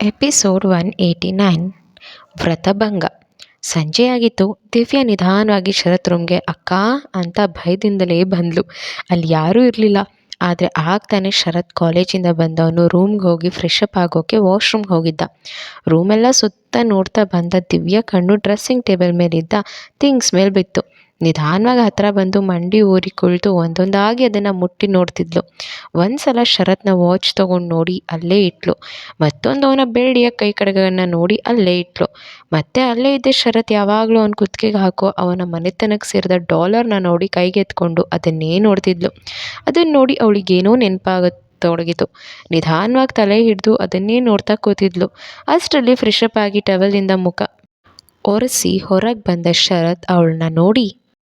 Episode one eighty nine. ವ್ರತಭಂಗ. ಸಂಜೆಯಾಗಿತ್ತು. ದಿವ್ಯ ನಿಧಾನವಾಗಿ ಶರತ್ ರೂಮ್ಗೆ ಅಕ್ಕ ಅಂತ ಭಯದಿಂದಲೇ ಬಂದಳು ಅಲ್ಲಿ ಯಾರೂ ಇರಲಿಲ್ಲ. ಆದರೆ ಆಗ್ತಾನೆ ತಾನೇ ಶರತ್ ಕಾಲೇಜಿಂದ ಬಂದವನು ರೂಮ್ಗೆ ಹೋಗಿ ಫ್ರೆಶ್ ಅಪ್ ಆಗೋಕ್ಕೆ ವಾಶ್ರೂಮ್ಗೆ ಹೋಗಿದ್ದ. ರೂಮೆಲ್ಲ ಸುತ್ತ ನೋಡ್ತಾ ಬಂದ ದಿವ್ಯ ಕಣ್ಣು ಡ್ರೆಸ್ಸಿಂಗ್ ಟೇಬಲ್ ಮೇಲಿದ್ದ ಥಿಂಗ್ಸ್ ಮೇಲೆ ಬಿತ್ತು. ನಿಧಾನವಾಗಿ ಹತ್ತಿರ ಬಂದು ಮಂಡಿ ಊರಿ ಕುಳಿತು ಒಂದೊಂದಾಗಿ ಅದನ್ನು ಮುಟ್ಟಿ ನೋಡ್ತಿದ್ಲು. ಒಂದು ಸಲ ಶರತ್ನ ವಾಚ್ ತೊಗೊಂಡು ನೋಡಿ ಅಲ್ಲೇ ಇಟ್ಲು. ಮತ್ತೊಂದು ಅವನ ಬೆಳ್ಳಿಯ ಕೈ ಕಡಗವನ್ನು ನೋಡಿ ಅಲ್ಲೇ ಇಟ್ಲು. ಮತ್ತೆ ಅಲ್ಲೇ ಇದ್ದ ಶರತ್ ಯಾವಾಗಲೂ ಅವನ ಕುತ್ತಿಗೆಗೆ ಹಾಕೋ ಅವನ ಮನೆತನಕ್ಕೆ ಸೇರಿದ ಡಾಲರ್ನ ನೋಡಿ ಕೈಗೆತ್ಕೊಂಡು ಅದನ್ನೇ ನೋಡ್ತಿದ್ಲು. ಅದನ್ನು ನೋಡಿ ಅವಳಿಗೇನೋ ನೆನಪಾಗತೊಡಗಿತು ನಿಧಾನವಾಗಿ ತಲೆ ಹಿಡಿದು ಅದನ್ನೇ ನೋಡ್ತಾ ಕೂತಿದ್ಲು. ಅಷ್ಟರಲ್ಲಿ ಫ್ರೆಶಪ್ ಆಗಿ ಟವೆಲಿಂದ ಮುಖ ಒರೆಸಿ ಹೊರಗೆ ಬಂದ ಶರತ್ ಅವಳನ್ನ ನೋಡಿ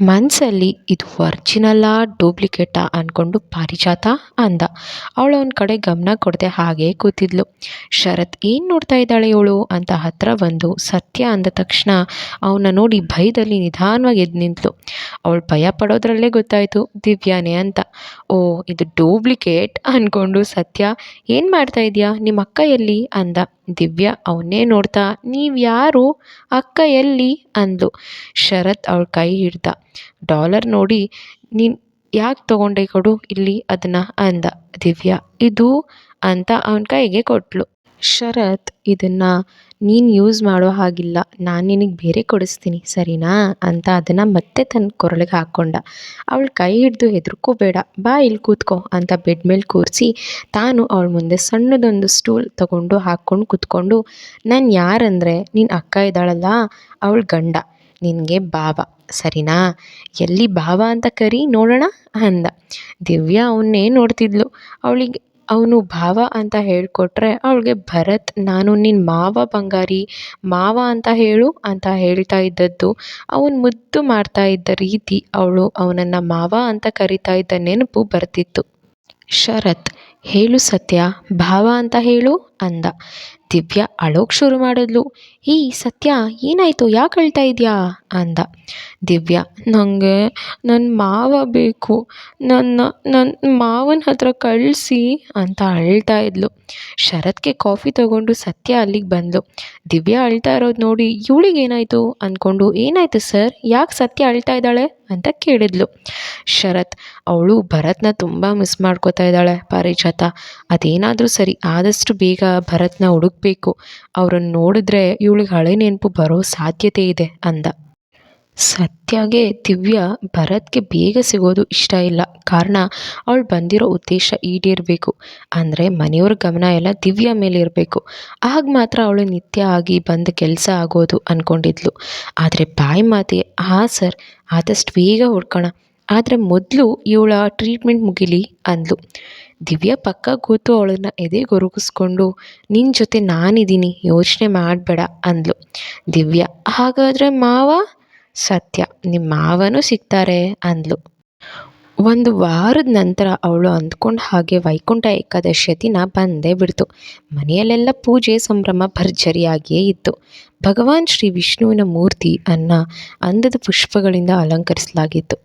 ಮನಸ್ಸಲ್ಲಿ ಇದು ವರ್ಜಿನಲ್ಲಾ ಡೂಪ್ಲಿಕೇಟಾ ಅಂದ್ಕೊಂಡು ಪಾರಿಜಾತ ಅಂದ. ಅವಳು ಅವನ ಕಡೆ ಗಮನ ಕೊಡದೆ ಹಾಗೇ ಕೂತಿದ್ಲು. ಶರತ್ ಏನು ನೋಡ್ತಾ ಇದ್ದಾಳೆ ಇವಳು ಅಂತ ಹತ್ರ ಬಂದು ಸತ್ಯ ಅಂದ ತಕ್ಷಣ ಅವನ ನೋಡಿ ಭಯದಲ್ಲಿ ನಿಧಾನವಾಗಿ ಎದ್ದು ನಿಂತಳು ಅವಳು ಭಯ ಪಡೋದ್ರಲ್ಲೇ ಗೊತ್ತಾಯಿತು, ದಿವ್ಯಾನೇ ಅಂತ. ಓ, ಇದು ಡೂಪ್ಲಿಕೇಟ್ ಅಂದ್ಕೊಂಡು ಸತ್ಯ, ಏನು ಮಾಡ್ತಾ ಇದೆಯಾ ನಿಮ್ಮ ಅಕ್ಕ ಎಲ್ಲಿ ಅಂದ. ದಿವ್ಯಾ, ಅವನ್ನೇ ನೋಡ್ತಾ ನೀವು ಯಾರು ಅಕ್ಕ ಎಲ್ಲಿ ಅಂದ್ಲು. ಶರತ್ ಅವಳ ಕೈ ಹಿಡ್ದ. ಡಾಲರ್ ನೋಡಿ, ನೀನು ಯಾಕೆ ತಗೊಂಡೆ ಕೊಡು, ಇಲ್ಲಿ ಅದನ್ನು ಅಂದ ದಿವ್ಯಾ. ಇದು ಅಂತ ಅವನ ಕೈಗೆ ಕೊಟ್ಲು. ಶರತ್ ಇದನ್ನು ನೀನು ಯೂಸ್ ಮಾಡೋ ಹಾಗಿಲ್ಲ, ನಾನು ನಿನಗೆ ಬೇರೆ ಕೊಡಿಸ್ತೀನಿ, ಸರಿನಾ ಅಂತ ಅದನ್ನು ಮತ್ತೆ ತನ್ನ ಕೊರಳಿಗೆ ಹಾಕ್ಕೊಂಡ ಅವಳ ಕೈ ಹಿಡಿದು ಹೆದರ್ಕೋಬೇಡ, ಬಾ ಇಲ್ಲಿ ಕೂತ್ಕೋ ಅಂತ ಬೆಡ್ ಮೇಲೆ ಕೂರಿಸಿ ತಾನು ಅವಳ ಮುಂದೆ ಸಣ್ಣದೊಂದು ಸ್ಟೂಲ್ ತಗೊಂಡು ಹಾಕ್ಕೊಂಡು ಕೂತ್ಕೊಂಡು, ನಾನು ಯಾರಂದರೆ ನಿನ್ನ ಅಕ್ಕ ಇದ್ದಾಳಲ್ಲ, ಅವಳ ಗಂಡ. ನಿನಗೆ ಭಾವ. ಸರಿನಾ? ಎಲ್ಲಿ ಭಾವ ಅಂತ ಕರಿ ನೋಡೋಣ ಅಂದ. ದಿವ್ಯಾ ಅವನ್ನೇ ನೋಡ್ತಿದ್ಲು. ಅವಳಿಗೆ, ಅವನು ಭಾವ ಅಂತ ಹೇಳಿಕೊಟ್ರೆ ಅವಳಿಗೆ ಭರತ್, ನಾನು ನಿನ್ನ ಮಾವ ಬಂಗಾರಿ. ಮಾವ ಅಂತ ಹೇಳು ಅಂತ ಹೇಳ್ತಾ ಇದ್ದದ್ದು. ಅವನು ಮುದ್ದು ಮಾಡ್ತಾ ಇದ್ದ ರೀತಿ ಅವಳು ಅವನನ್ನು ಮಾವ ಅಂತ ಕರಿತಾ ಇದ್ದ ನೆನಪು ಬರ್ತಿತ್ತು. ಶರತ್, ಹೇಳು ಸತ್ಯ, ಭಾವ ಅಂತ ಹೇಳು. ಅಂದ. ದಿವ್ಯಾ ಅಳೋಕೆ ಶುರು ಮಾಡಿದ್ಲು. ಈ ಸತ್ಯ ಏನಾಯಿತು? ಯಾಕೆ ಅಳ್ತಾ ಇದೆಯಾ? ಅಂದ. ದಿವ್ಯಾ ನನಗೆ ನನ್ನ ಮಾವ ಬೇಕು. ನನ್ನ ನನ್ನ ಮಾವನ ಹತ್ರ ಕಳಿಸಿ ಅಂತ ಅಳ್ತಾ ಇದ್ಲು. ಶರತ್ಗೆ ಕಾಫಿ ತಗೊಂಡು ಸತ್ಯ ಅಲ್ಲಿಗೆ ಬಂದಳು ದಿವ್ಯಾ ಅಳ್ತಾ ಇರೋದು ನೋಡಿ ಇವಳಿಗೆ ಏನಾಯಿತು? ಅಂದ್ಕೊಂಡು ಏನಾಯಿತು ಸರ್? ಯಾಕೆ ಸತ್ಯ ಅಳ್ತಾ ಇದ್ದಾಳೆ? ಅಂತ ಕೇಳಿದ್ಲು. ಶರತ್, ಅವಳು ಭರತ್ನ ತುಂಬ ಮಿಸ್ ಮಾಡ್ಕೋತಾ ಇದ್ದಾಳೆ, ಪಾರಿಜಾತ. ಅದೇನಾದರೂ ಸರಿ ಆದಷ್ಟು ಬೇಗ ಭರತ್ನ ಹುಡುಕ್ಬೇಕು. ಅವ್ರನ್ನ ನೋಡಿದ್ರೆ ಇವಳಿಗೆ ಹಳೆ ನೆನಪು ಬರೋ ಸಾಧ್ಯತೆ ಇದೆ ಅಂದ. ಸತ್ಯಗೆ ದಿವ್ಯ ಭರತ್ಗೆ ಬೇಗ ಸಿಗೋದು ಇಷ್ಟ ಇಲ್ಲ. ಕಾರಣ ಅವಳು ಬಂದಿರೋ ಉದ್ದೇಶ ಈಡೇರಬೇಕು. ಅಂದರೆ ಮನೆಯವ್ರ ಗಮನ ಎಲ್ಲ ದಿವ್ಯ ಮೇಲೆ ಇರಬೇಕು. ಆಗ ಮಾತ್ರ ಅವಳು ನಿತ್ಯ ಆಗಿ ಬಂದು ಕೆಲಸ ಆಗೋದು ಅಂದ್ಕೊಂಡಿದ್ಲು ಆದರೆ ಬಾಯಿ ಮಾತೆ, ಹಾಂ ಸರ್, ಆದಷ್ಟು ಬೇಗ ಹುಡ್ಕೋಣ. ಆದರೆ ಮೊದಲು ಇವಳ ಟ್ರೀಟ್ಮೆಂಟ್ ಮುಗಿಲಿ ಅಂದ್ಲು. ದಿವ್ಯಾ ಪಕ್ಕ ಕೂತು ಅವಳನ್ನ ಎದೆ ಎದೆಗೊರಗಿಸ್ಕೊಂಡು ನಿನ್ನ ಜೊತೆ ನಾನಿದ್ದೀನಿ ಯೋಚನೆ ಮಾಡಬೇಡ ಅಂದ್ಲು. ದಿವ್ಯಾ, ಹಾಗಾದರೆ ಮಾವ? ಸತ್ಯ ನಿಮ್ಮ ಮಾವನೂ ಸಿಗ್ತಾರೆ ಅಂದ್ಲು. ಒಂದು ವಾರದ ನಂತರ ಅವಳು ಅಂದ್ಕೊಂಡು ಹಾಗೆ ವೈಕುಂಠ ಏಕಾದಶಿಯ ದಿನ ಬಂದೇ ಬಿಡ್ತು. ಮನೆಯಲ್ಲೆಲ್ಲ ಪೂಜೆ, ಸಂಭ್ರಮ, ಭರ್ಜರಿಯಾಗಿಯೇ ಇತ್ತು. ಭಗವಾನ್ ಶ್ರೀ ವಿಷ್ಣುವಿನ ಮೂರ್ತಿ ಅನ್ನ ಅಂದದ ಪುಷ್ಪಗಳಿಂದ ಅಲಂಕರಿಸಲಾಗಿತ್ತು.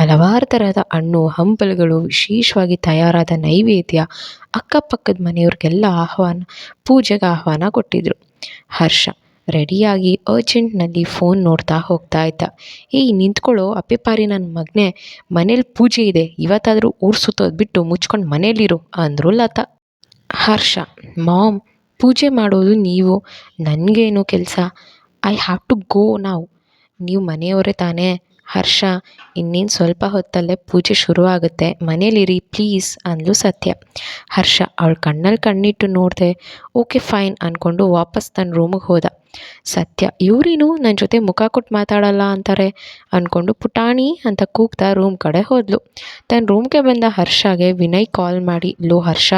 ಹಲವಾರು ಥರದ ಹಣ್ಣು, ಹಂಪಲುಗಳು ವಿಶೇಷವಾಗಿ ತಯಾರಾದ ನೈವೇದ್ಯ, ಅಕ್ಕಪಕ್ಕದ ಮನೆಯವ್ರಿಗೆಲ್ಲ ಆಹ್ವಾನ, ಪೂಜೆಗೆ ಆಹ್ವಾನ ಕೊಟ್ಟಿದ್ರು. ಹರ್ಷ ರೆಡಿಯಾಗಿ ಅರ್ಜೆಂಟ್ನಲ್ಲಿ ಫೋನ್ ನೋಡ್ತಾ ಹೋಗ್ತಾ ಇದ್ದ. ಏಯ್, ನಿಂತ್ಕೊಳ್ಳೋ ಅಪ್ಪೆಪಾರಿ ನನ್ನ ಮಗನೇ. ಮನೇಲಿ ಪೂಜೆ ಇದೆ. ಇವತ್ತಾದರೂ ಊರು ಸುತ್ತೋದು ಬಿಟ್ಟು ಮುಚ್ಕೊಂಡು ಮನೇಲಿರು, ಅಂದರು ಲತಾ. ಹರ್ಷ, ಮಾಮ್, ಪೂಜೆ ಮಾಡೋದು ನೀವು. ನನಗೇನು ಕೆಲಸ. ಐ ಹ್ಯಾವ್ ಟು ಗೋ ನಾವು. ನೀವು ಮನೆಯವರೇ ತಾನೇ. ಹರ್ಷ, ಇನ್ನೇನು ಸ್ವಲ್ಪ ಹೊತ್ತಲ್ಲೇ ಪೂಜೆ ಶುರುವಾಗುತ್ತೆ. ಮನೇಲಿರಿ ಪ್ಲೀಸ್ ಅಂದ್ಲು ಸತ್ಯ. ಹರ್ಷ, ಅವಳ ಕಣ್ಣಲ್ಲಿ ಕಣ್ಣಿಟ್ಟು ನೋಡಿದೆ, ಓಕೆ ಫೈನ್ ಅಂದ್ಕೊಂಡು ವಾಪಸ್ ತನ್ನ ರೂಮಿಗೆ ಹೋದ. ಸತ್ಯ ಇವರೇನು ನನ್ನ ಜೊತೆ ಮುಖ ಕೊಟ್ಟು ಮಾತಾಡಲ್ಲ ಅಂತಾರೆ ಅಂದ್ಕೊಂಡು ಪುಟಾಣಿ ಅಂತ ಕೂಗ್ತಾ ರೂಮ್ ಕಡೆ ಹೋದ್ಲು. ತನ್ನ ರೂಮ್ಗೆ ಬಂದ ಹರ್ಷಗೆ ವಿನಯ್ ಕಾಲ್ ಮಾಡಿ, ಲೋ ಹರ್ಷ,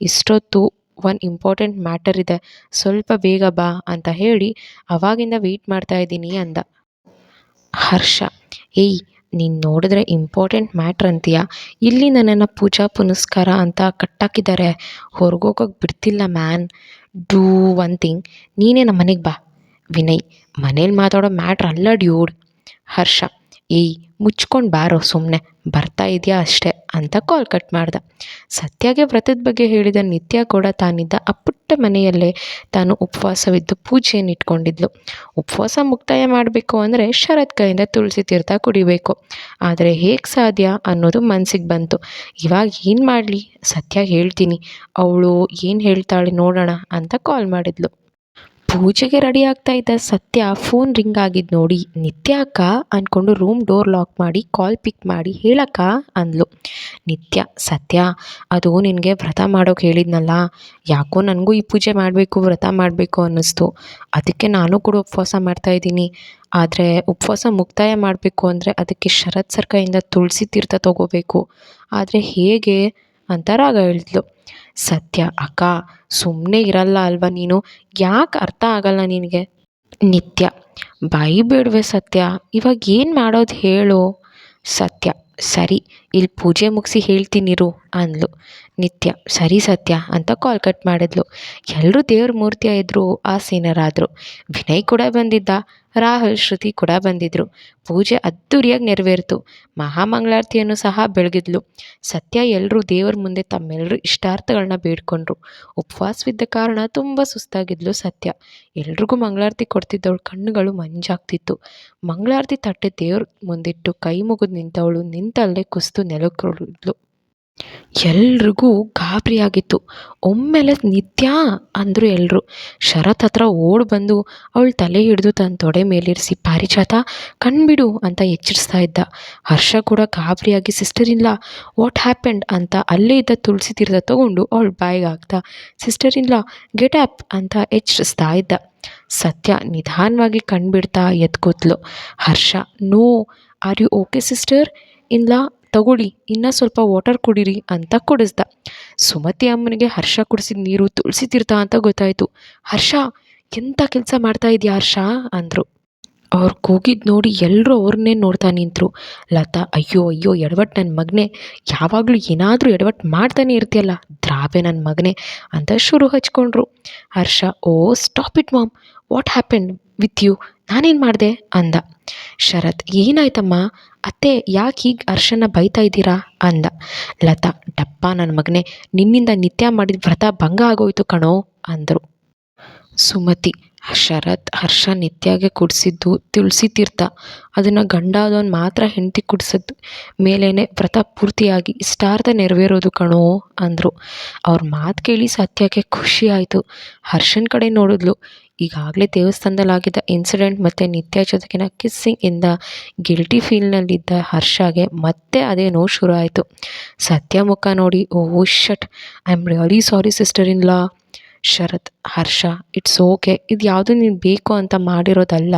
ಇಷ್ಟೊತ್ತು ಒಂದು ಇಂಪಾರ್ಟೆಂಟ್ ಮ್ಯಾಟರ್ ಇದೆ, ಸ್ವಲ್ಪ ಬೇಗ ಬಾ, ಅಂತ ಹೇಳಿ, ಅವಾಗಿಂದ ವೆಯ್ಟ್ ಮಾಡ್ತಾ ಇದ್ದೀನಿ, ಅಂದ. ಹರ್ಷ, ಏಯ್, ನೀನು ನೋಡಿದ್ರೆ ಇಂಪಾರ್ಟೆಂಟ್ ಮ್ಯಾಟ್ರ್ ಅಂತೀಯ? ಇಲ್ಲಿ ನನ್ನನ್ನು ಪೂಜಾ ಪುನಸ್ಕಾರ ಅಂತ ಕಟ್ಟಾಕಿದ್ದಾರೆ. ಹೊರಗೋಗೋಕೆ ಬಿಡ್ತಿಲ್ಲ ಮ್ಯಾನ್ ಡೂ ಒನ್ ಥಿಂಗ್ ನೀನೇ ನಮ್ಮ ಮನೆಗೆ ಬಾ. ವಿನಯ್, ಮನೇಲಿ ಮಾತಾಡೋ ಮ್ಯಾಟ್ರ್ ಅಲ್ಲ ಡ್ಯೂಡ್ ಹರ್ಷ, ಏಯ್, ಮುಚ್ಕೊಂಡು ಬಾರೋ ಸುಮ್ಮನೆ ಬರ್ತಾ ಇದೆಯಾ ಅಷ್ಟೇ. ಅಂತ ಕಾಲ್ ಕಟ್ ಮಾಡ್ದ. ಸತ್ಯಾಗೆ ವ್ರತದ ಬಗ್ಗೆ ಹೇಳಿದ ನಿತ್ಯ ಕೂಡ ತಾನಿದ್ದ ಆ ಪುಟ್ಟ ಮನೆಯಲ್ಲೇ ತಾನು ಉಪವಾಸವಿದ್ದು ಪೂಜೆಯನ್ನು ಇಟ್ಕೊಂಡಿದ್ಲು. ಉಪವಾಸ ಮುಕ್ತಾಯ ಮಾಡಬೇಕು ಅಂದರೆ ಶರತ್ ಕೈಯಿಂದ ತುಳಸಿ ತೀರ್ಥ ಕುಡಿಬೇಕು. ಆದರೆ ಹೇಗೆ ಸಾಧ್ಯ ಅನ್ನೋದು ಮನಸ್ಸಿಗೆ ಬಂತು. ಇವಾಗ ಏನು ಮಾಡಲಿ? ಸತ್ಯ ಹೇಳ್ತೀನಿ. ಅವಳು ಏನು ಹೇಳ್ತಾಳೆ ನೋಡೋಣ ಅಂತ ಕಾಲ್ ಮಾಡಿದ್ಲು. ಪೂಜೆಗೆ ರೆಡಿ ಆಗ್ತಾ ಇದ್ದ ಸತ್ಯ ಫೋನ್ ರಿಂಗ್ ಆಗಿದ್ದು ನೋಡಿ, ನಿತ್ಯ ಅಕ್ಕ? ಅಂದ್ಕೊಂಡು ರೂಮ್ ಡೋರ್ ಲಾಕ್ ಮಾಡಿ ಕಾಲ್ ಪಿಕ್ ಮಾಡಿ ಹೇಳಕ್ಕ ಅಂದ್ಲು. ನಿತ್ಯ, ಸತ್ಯ, ಅದು ನಿನಗೆ ವ್ರತ ಮಾಡೋಕೆ ಹೇಳಿದ್ನಲ್ಲ, ಯಾಕೋ ನನಗೂ ಈ ಪೂಜೆ ಮಾಡಬೇಕು, ವ್ರತ ಮಾಡಬೇಕು ಅನ್ನಿಸ್ತು. ಅದಕ್ಕೆ ನಾನು ಕೂಡ ಉಪವಾಸ ಮಾಡ್ತಾ ಇದ್ದೀನಿ. ಆದರೆ ಉಪವಾಸ ಮುಕ್ತಾಯ ಮಾಡಬೇಕು ಅಂದರೆ ಅದಕ್ಕೆ ಶರತ್ ಸರ್ಕಾರಿಂದ ತುಳಸಿ ತೀರ್ಥ ತೊಗೋಬೇಕು. ಆದರೆ ಹೇಗೆ ಅಂತ ರಾಗ ಹೇಳಿದ್ಲು. ಸತ್ಯ, ಅಕ್ಕ ಸುಮ್ಮನೆ ಇರಲ್ಲ ಅಲ್ವಾ ನೀನು? ಯಾಕೆ ಅರ್ಥ ಆಗಲ್ಲ ನಿನಗೆ? ನಿತ್ಯ, ಬಾಯಿ ಬೇಡವೆ ಸತ್ಯ, ಇವಾಗ ಏನು ಮಾಡೋದು ಹೇಳು? ಸತ್ಯ, ಸರಿ ಇಲ್ಲಿ ಪೂಜೆ ಮುಗಿಸಿ ಹೇಳ್ತೀನಿರು ಅಂದ್ಲು. ನಿತ್ಯ, ಸರಿ ಸತ್ಯ ಅಂತ ಕಾಲ್ ಕಟ್ ಮಾಡಿದ್ಲು. ಎಲ್ಲರೂ ದೇವ್ರ ಮೂರ್ತಿಯ ಇದ್ದರು ಆಸೀನರಾದರು ವಿನಯ್ ಕೂಡ ಬಂದಿದ್ದ, ರಾಹುಲ್, ಶ್ರುತಿ ಕೂಡ ಬಂದಿದ್ದರು ಪೂಜೆ ಅದ್ದೂರಿಯಾಗಿ ನೆರವೇರಿತು. ಮಹಾಮಂಗಳಾರತಿಯನ್ನು ಸಹ ಬೆಳಗಿದ್ಲು. ಸತ್ಯ ಎಲ್ಲರೂ ದೇವರ ಮುಂದೆ ತಮ್ಮೆಲ್ಲರೂ ಇಷ್ಟಾರ್ಥಗಳನ್ನ ಬೇಡ್ಕೊಂಡ್ರು. ಉಪವಾಸವಿದ್ದ ಕಾರಣ ತುಂಬ ಸುಸ್ತಾಗಿದ್ಲು ಸತ್ಯ. ಎಲ್ರಿಗೂ ಮಂಗಳಾರತಿ ಕೊಡ್ತಿದ್ದವಳು ಕಣ್ಣುಗಳು ಮಂಜಾಗ್ತಿತ್ತು. ಮಂಗಳಾರತಿ ತಟ್ಟೆ ದೇವ್ರ ಮುಂದಿಟ್ಟು ಕೈ ಮುಗಿದು ನಿಂತವಳು ನಿಂತಲ್ಲೇ ಕುಸ್ತು ನೆಲಕ್ಕಿದ್ಲು ಎಲ್ರಿಗೂ ಗಾಬರಿಯಾಗಿತ್ತು. ಒಮ್ಮೆಲೆ ನಿತ್ಯ ಅಂದರು ಎಲ್ಲರೂ ಶರತ್ ಹತ್ರ ಓಡಿ ಬಂದು ಅವಳ ತಲೆ ಹಿಡಿದು ತನ್ನ ತೊಡೆ ಮೇಲಿರಿಸಿ, ಪಾರಿಜಾತ, ಕಣ್ಬಿಡು ಅಂತ ಎಚ್ಚರಿಸ್ತಾ ಇದ್ದ. ಹರ್ಷ ಕೂಡ ಗಾಬರಿಯಾಗಿ, ಸಿಸ್ಟರ್ ಇಲ್ಲ ವಾಟ್ ಹ್ಯಾಪೆಂಡ್ ಅಂತ ಅಲ್ಲೇ ಇದ್ದ ತುಳಸಿ ತೀರ್ಥ ತಗೊಂಡು ಅವಳ ಬಾಯಿಗೆ ಹಾಕ್ದ ಸಿಸ್ಟರ್ ಇಲ್ಲ ಗೆಟ್ ಅಪ್ ಅಂತ ಎಚ್ಚರಿಸ್ತಾ ಇದ್ದ. ಸತ್ಯ ನಿಧಾನವಾಗಿ ಕಣ್ಬಿಡ್ತಾ ಎದ್ಕೂತ್ಲು. Harsha, no, are you okay, sister? ಇಲ್ಲ ತಗೊಳ್ಳಿ, ಇನ್ನೂ ಸ್ವಲ್ಪ ವಾಟರ್ ಕುಡೀರಿ ಅಂತ ಕುಡಿಸ್ದ. ಸುಮತಿ ಅಮ್ಮನಿಗೆ ಹರ್ಷ ಕುಡಿಸಿದ ನೀರು ತುಳಸಿ ತೀರ್ಥ ಅಂತ ಗೊತ್ತಾಯಿತು. ಹರ್ಷ ಎಂಥ ಕೆಲಸ ಮಾಡ್ತಾ ಇದೆಯಾ ಹರ್ಷ? ಅಂದರು. ಅವ್ರು ಕೂಗಿದ್ದು ನೋಡಿ ಎಲ್ಲರೂ ಅವ್ರನ್ನೇ ನೋಡ್ತಾ ನಿಂತರು. ಲತಾ, ಅಯ್ಯೋ ಅಯ್ಯೋ ಎಡವಟ್ಟು ನನ್ನ ಮಗನೇ. ಯಾವಾಗಲೂ ಏನಾದರೂ ಎಡವಟ್ಟು ಮಾಡ್ತಾನೆ ಇರ್ತೀಯಲ್ಲ ದ್ರಾಬೆ ನನ್ನ ಮಗನೇ ಅಂತ ಶುರು ಹಚ್ಕೊಂಡ್ರು. Harsha, oh stop it mom what happened with you ನಾನೇನು ಮಾಡಿದೆ? ಅಂದ. ಶರತ್, ಏನಾಯ್ತಮ್ಮ? ಅತ್ತೆ, ಯಾಕೆ ಹೀಗೆ ಹರ್ಷನ ಬೈತಾ ಇದ್ದೀರಾ? ಅಂದ. ಲತಾ, ಡಪ್ಪ ನನ್ನ ಮಗನೇ, ನಿನ್ನಿಂದ ನಿತ್ಯ ಮಾಡಿದ ವ್ರತ ಭಂಗ ಆಗೋಯ್ತು ಕಣೋ, ಅಂದರು. ಸುಮತಿ ಶರತ್ ಹರ್ಷ ನಿತ್ಯಾಗೆ ಕುಡಿಸಿದ್ದು ತುಳಸಿ ತೀರ್ಥ. ಅದನ್ನು ಗಂಡ ಮಾತ್ರ ಹೆಂಡತಿ ಕುಡ್ಸಿದ್ದು ಮೇಲೇ ವ್ರತ ಪೂರ್ತಿಯಾಗಿ ಇಷ್ಟಾರ್ಥ ನೆರವೇರೋದು ಕಣೋ ಅಂದರು. ಅವ್ರ ಮಾತು ಕೇಳಿ ಸತ್ಯಕ್ಕೆ ಖುಷಿ ಆಯಿತು. ಹರ್ಷನ ಕಡೆ ನೋಡಿದ್ಲು, ಈಗಾಗಲೇ ದೇವಸ್ಥಾನದಲ್ಲಾಗಿದ್ದ ಇನ್ಸಿಡೆಂಟ್ ಮತ್ತು ನಿತ್ಯ ಜೊತೆಗಿನ ಕಿಸ್ಸಿಂಗಿಂದ ಗಿಲ್ಟಿ ಫೀಲ್ನಲ್ಲಿದ್ದ ಹರ್ಷಗೆ ಮತ್ತೆ ಅದೇ ನೋವು ಶುರು ಆಯಿತು. ಸತ್ಯ ಮುಖ ನೋಡಿ, ಓ shut I am really sorry sister in law Sharath, Harsha it's okay ಇದು ಯಾವುದು ನೀನು ಬೇಕು ಅಂತ ಮಾಡಿರೋದಲ್ಲ.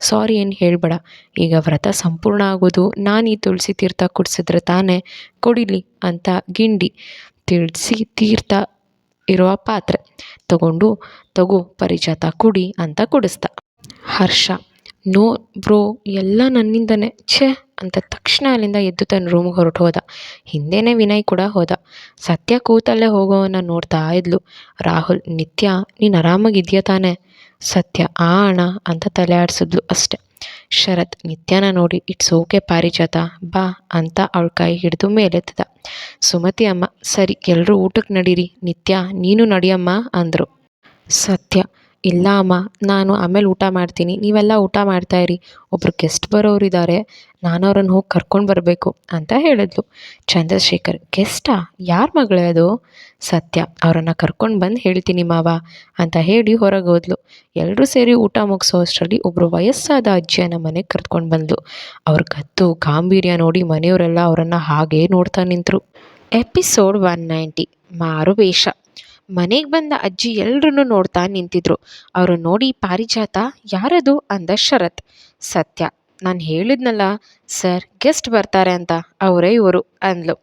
ಸಾರಿ ಏನು ಹೇಳಬೇಡ. ಈಗ ವ್ರತ ಸಂಪೂರ್ಣ ಆಗೋದು. ನಾನು ಈ ತುಳಸಿ ತೀರ್ಥ ಕುಡಿಸಿದ್ರೆ ತಾನೇ ಕುಡಿಲಿ ಅಂತ ಗಿಂಡಿ ತಿಳಿಸಿ ತೀರ್ಥ ಇರುವ ಪಾತ್ರೆ ತಗೊಂಡು, ತಗೋ, ಪರಿಜಾತ ಕುಡಿ ಅಂತ ಕುಡಿಸ್ದ ಹರ್ಷ ನೋ ಬ್ರೋ, ಎಲ್ಲ ನನ್ನಿಂದನೇ. ಛೇ, ಅಂತ ತಕ್ಷಣ ಅಲ್ಲಿಂದ ಎದ್ದು ತನ್ನ ರೂಮ್ಗೆ ಹೊರಟು ಹೋದ. ಹಿಂದೆನೇ ವಿನಯ್ ಕೂಡ ಹೋದ. ಸತ್ಯ ಕೂತಲ್ಲೇ ಹೋಗೋವನ್ನ ನೋಡ್ತಾ ಇದ್ಲು. ರಾಹುಲ್, ನಿತ್ಯ, ನೀನು ಆರಾಮಾಗಿದ್ಯಾ ತಾನೆ? ಸತ್ಯ, ಆ ಅಣ್ಣ, ಅಂತ ತಲೆ ಆಡಿಸಿದ್ಲು ಅಷ್ಟೆ. ಶರತ್, ನಿತ್ಯನ ನೋಡಿ ಇಟ್ಸ್ ಓಕೆ ಪಾರಿಜಾತ, ಬಾ, ಅಂತ ಅವಳ ಕೈ ಹಿಡಿದು ಮೇಲೆತ್ತದ. ಸುಮತಿ ಅಮ್ಮ, ಸರಿ ಎಲ್ಲರೂ ಊಟಕ್ಕೆ ನಡೀರಿ. ನಿತ್ಯ, ನೀನು ನಡಿಯಮ್ಮ ಅಂದರು. ಸತ್ಯ ಇಲ್ಲ ಅಮ್ಮ, ನಾನು ಆಮೇಲೆ ಊಟ ಮಾಡ್ತೀನಿ. ನೀವೆಲ್ಲ ಊಟ ಮಾಡ್ತಾಯಿರಿ ಒಬ್ಬರು ಗೆಸ್ಟ್ ಬರೋರಿದ್ದಾರೆ ನಾನು ಅವ್ರನ್ನ ಹೋಗಿ ಕರ್ಕೊಂಡು ಬರಬೇಕು ಅಂತ ಹೇಳಿದ್ಲು. ಚಂದ್ರಶೇಖರ್ ಗೆಸ್ಟಾ ಯಾರ ಮಗಳೇ ಅದು? ಸತ್ಯ, ಅವರನ್ನು ಕರ್ಕೊಂಡು ಬಂದು ಹೇಳ್ತೀನಿ ಮಾವ ಅಂತ ಹೇಳಿ ಹೊರಗೆ ಹೋದ್ಲು. ಎಲ್ಲರೂ ಸೇರಿ ಊಟ ಮುಗಿಸೋ ಅಷ್ಟರಲ್ಲಿ ಒಬ್ಬರು ವಯಸ್ಸಾದ ಅಜ್ಜಿಯನ್ನು ಮನೆಗೆ ಕರ್ಕೊಂಡು ಬಂದ್ಲು. ಅವ್ರ ಕತ್ತು, ಗಾಂಭೀರ್ಯ ನೋಡಿ ಮನೆಯವರೆಲ್ಲ ಅವರನ್ನು ಹಾಗೇ ನೋಡ್ತಾ ನಿಂತರು. ಎಪಿಸೋಡ್ ಒನ್ ನೈಂಟಿ ಮಾರು ವೇಷ ಮನೆಗೆ ಬಂದ ಅಜ್ಜಿ ಎಲ್ಲರನ್ನು ನೋಡ್ತಾ ನಿಂತಿದ್ರು. ಅವರು ನೋಡಿ ಪಾರಿಜಾತ, ಯಾರದು? ಅಂದ ಶರತ್. ಸತ್ಯ. ನಾನು ಹೇಳಿದ್ನಲ್ಲ, ಸರ್, ಗೆಸ್ಟ್ ಬರ್ತಾರೆ ಅಂತ. ಅವರೇ ಇವರು, ಅಂದ್ಲು.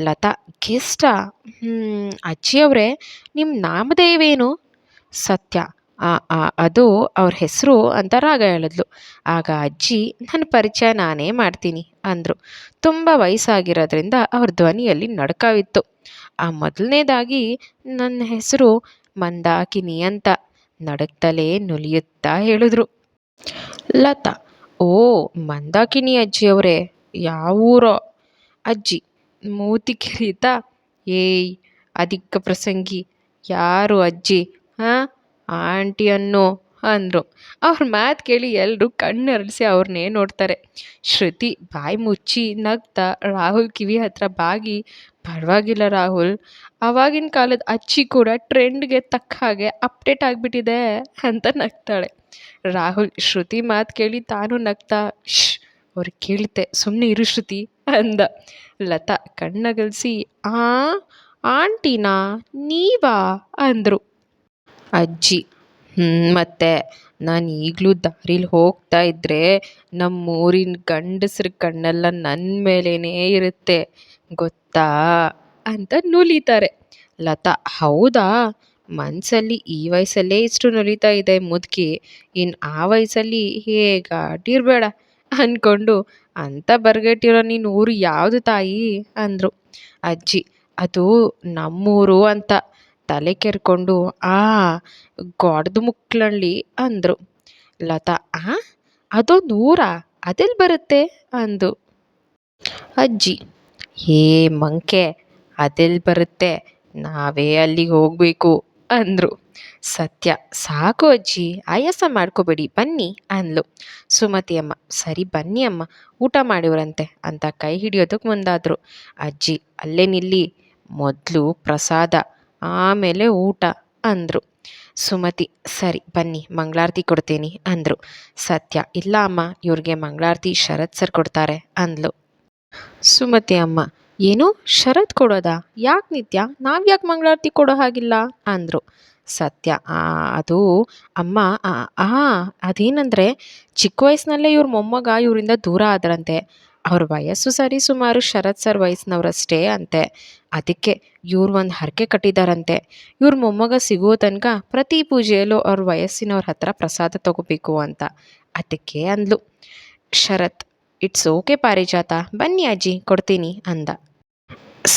ಲತಾ, ಗೆಸ್ಟಾ? ಹ್ಞೂ ಅಜ್ಜಿಯವರೇ ನಿಮ್ಮ ನಾಮದೇವೇನು ಸತ್ಯ. ಅದು ಅವ್ರ ಹೆಸರು ಅಂತ ರಾಗ ಹೇಳಿದ್ಲು. ಆಗ ಅಜ್ಜಿ ನನ್ನ ಪರಿಚಯ ನಾನೇ ಮಾಡ್ತೀನಿ, ಅಂದರು. ತುಂಬ ವಯಸ್ಸಾಗಿರೋದ್ರಿಂದ ಅವ್ರ ಧ್ವನಿಯಲ್ಲಿ ನಡ್ಕವಿತ್ತು. ಆ ಮೊದಲನೇದಾಗಿ ನನ್ನ ಹೆಸರು ಮಂದಾಕಿನಿ ಅಂತ ನಡಕ್ತಲೇ ನುಲಿಯುತ್ತಾ ಹೇಳಿದ್ರು. ಲತಾ. ಓ ಮಂದಾಕಿನಿ ಅಜ್ಜಿಯವರೇ ಯಾವ ಊರೋ? ಅಜ್ಜಿ ಮೂತಿ ಕಿರೀತಾ ಏಯ್ ಅಧಿಕ ಪ್ರಸಂಗಿ ಯಾರು ಅಜ್ಜಿ? ಹಾಂ ಆಂಟಿ ಅನ್ನೋ ಅಂದರು. ಅವ್ರ ಮಾತು ಕೇಳಿ ಎಲ್ಲರೂ ಕಣ್ಣರಳಿಸಿ ಅವ್ರನ್ನೇ ನೋಡ್ತಾರೆ. ಶ್ರುತಿ ಬಾಯಿ ಮುಚ್ಚಿ ನಗ್ತಾ ರಾಹುಲ್ ಕಿವಿ ಹತ್ರ ಬಾಗಿ ಪರವಾಗಿಲ್ಲ ರಾಹುಲ್. ಆವಾಗಿನ ಕಾಲದ ಅಜ್ಜಿ ಕೂಡ ಟ್ರೆಂಡ್ಗೆ ತಕ್ಕ ಹಾಗೆ ಅಪ್ಡೇಟ್ ಆಗಿಬಿಟ್ಟಿದೆ ಅಂತ ನಗ್ತಾಳೆ. ರಾಹುಲ್, ಶ್ರುತಿ ಮಾತು ಕೇಳಿ ತಾನು ನಗ್ತಾ ಶ್ ಅವ್ರಿಗೆ ಕೇಳುತ್ತೆ ಸುಮ್ಮನೆ ಇರು ಶ್ರುತಿ ಅಂದ. ಲತಾ ಕಣ್ಣಗಲಿಸಿ, ಆ, ಆಂಟಿನಾ ನೀವಾ? ಅಂದರು. ಅಜ್ಜಿ ಮತ್ತೆ ನಾನು ಈಗಲೂ ದಾರಿಲಿ ಹೋಗ್ತಾ ಇದ್ದರೆ ನಮ್ಮೂರಿನ ಗಂಡಸ್ರ ಕಣ್ಣೆಲ್ಲ ನನ್ನ ಮೇಲೇ ಇರುತ್ತೆ. ಗೊತ್ತಾ? ಅಂತ ನುಲಿತಾರೆ. ಲತಾ, ಹೌದಾ? ಮನಸ್ಸಲ್ಲಿ ಈ ವಯಸ್ಸಲ್ಲೇ ಇಷ್ಟು ನುಲಿತಾ ಇದೆ ಮುದುಕಿ. ಇನ್ನು ಆ ವಯಸ್ಸಲ್ಲಿ ಹೇಗಾಟಿರಬೇಡ ಅಂದ್ಕೊಂಡು ಅಂತ ಬರ್ಗಟ್ಟಿರೋ ನೀನು ಊರು ಯಾವುದು ತಾಯಿ? ಅಂದರು. ಅಜ್ಜಿ, ಅದು ನಮ್ಮೂರು ಅಂತ. ತಲೆ ಕೆರ್ಕೊಂಡು, ಆ, ಗೋಡ್ದು ಮುಕ್ಳಳ್ಳಿ ಅಂದರು. ಲತಾ, ಆ, ಅದೊಂದು ಊರಾ? ಅದೆಲ್ಲಿ ಬರುತ್ತೆ? ಅಂದು ಅಜ್ಜಿ ಏ ಮಂಕೆ ಅದೆಲ್ಲಿ ಬರುತ್ತೆ, ನಾವೇ ಅಲ್ಲಿಗೆ ಹೋಗಬೇಕು ಅಂದರು. ಸತ್ಯ, ಸಾಕು ಅಜ್ಜಿ, ಆಯಾಸ ಮಾಡ್ಕೋಬೇಡಿ, ಬನ್ನಿ ಅಂದ್ಲು. ಸುಮತಿ ಅಮ್ಮ ಸರಿ ಬನ್ನಿ ಅಮ್ಮ, ಊಟ ಮಾಡಿವ್ರಂತೆ ಅಂತ ಕೈ ಹಿಡಿಯೋದಕ್ಕೆ ಮುಂದಾದರು. ಅಜ್ಜಿ, ಅಲ್ಲೇ ನಿಲ್ಲಿ, ಮೊದಲು ಪ್ರಸಾದ, ಆಮೇಲೆ ಊಟ ಅಂದರು. ಸುಮತಿ, ಸರಿ ಬನ್ನಿ, ಮಂಗಳಾರತಿ ಕೊಡ್ತೀನಿ ಅಂದರು. ಸತ್ಯ, ಇಲ್ಲ ಅಮ್ಮ, ಇವ್ರಿಗೆ ಮಂಗಳಾರತಿ ಶರತ್ ಸರ್ ಕೊಡ್ತಾರೆ ಅಂದ್ಲು. ಸುಮತಿ ಅಮ್ಮ ಏನು? ಶರತ್ ಕೊಡೋದಾ? ಯಾಕೆ ನಿತ್ಯ? ನಾವು ಯಾಕೆ ಮಂಗಳಾರತಿ ಕೊಡೋ ಹಾಗಿಲ್ಲ? ಅಂದರು. ಸತ್ಯ "ಆ, ಅದು ಅಮ್ಮ ಆ ಅದೇನಂದರೆ ಚಿಕ್ಕ ವಯಸ್ಸಿನಲ್ಲೇ ಇವ್ರ ಮೊಮ್ಮಗ ಇವರಿಂದ ದೂರ ಆದ್ರಂತೆ. ಅವ್ರ ವಯಸ್ಸು ಸರಿ ಸುಮಾರು ಶರತ್ ಸರ್ ವಯಸ್ಸಿನವ್ರಷ್ಟೇ ಅಂತೆ. ಅದಕ್ಕೆ ಇವ್ರು ಒಂದು ಹರಕೆ ಕಟ್ಟಿದಾರಂತೆ. ಇವ್ರ ಮೊಮ್ಮಗ ಸಿಗೋ ತನಕ ಪ್ರತಿ ಪೂಜೆಯಲ್ಲೂ ಅವ್ರ ವಯಸ್ಸಿನವ್ರ ಹತ್ರ ಪ್ರಸಾದ ತಗೋಬೇಕು ಅಂತ. ಅದಕ್ಕೆ ಅಂದ್ಲು. ಶರತ್ ಇಟ್ಸ್ ಓಕೆ ಪಾರಿಜಾತ. ಬನ್ನಿ ಅಜ್ಜಿ, ಕೊಡ್ತೀನಿ ಅಂದ.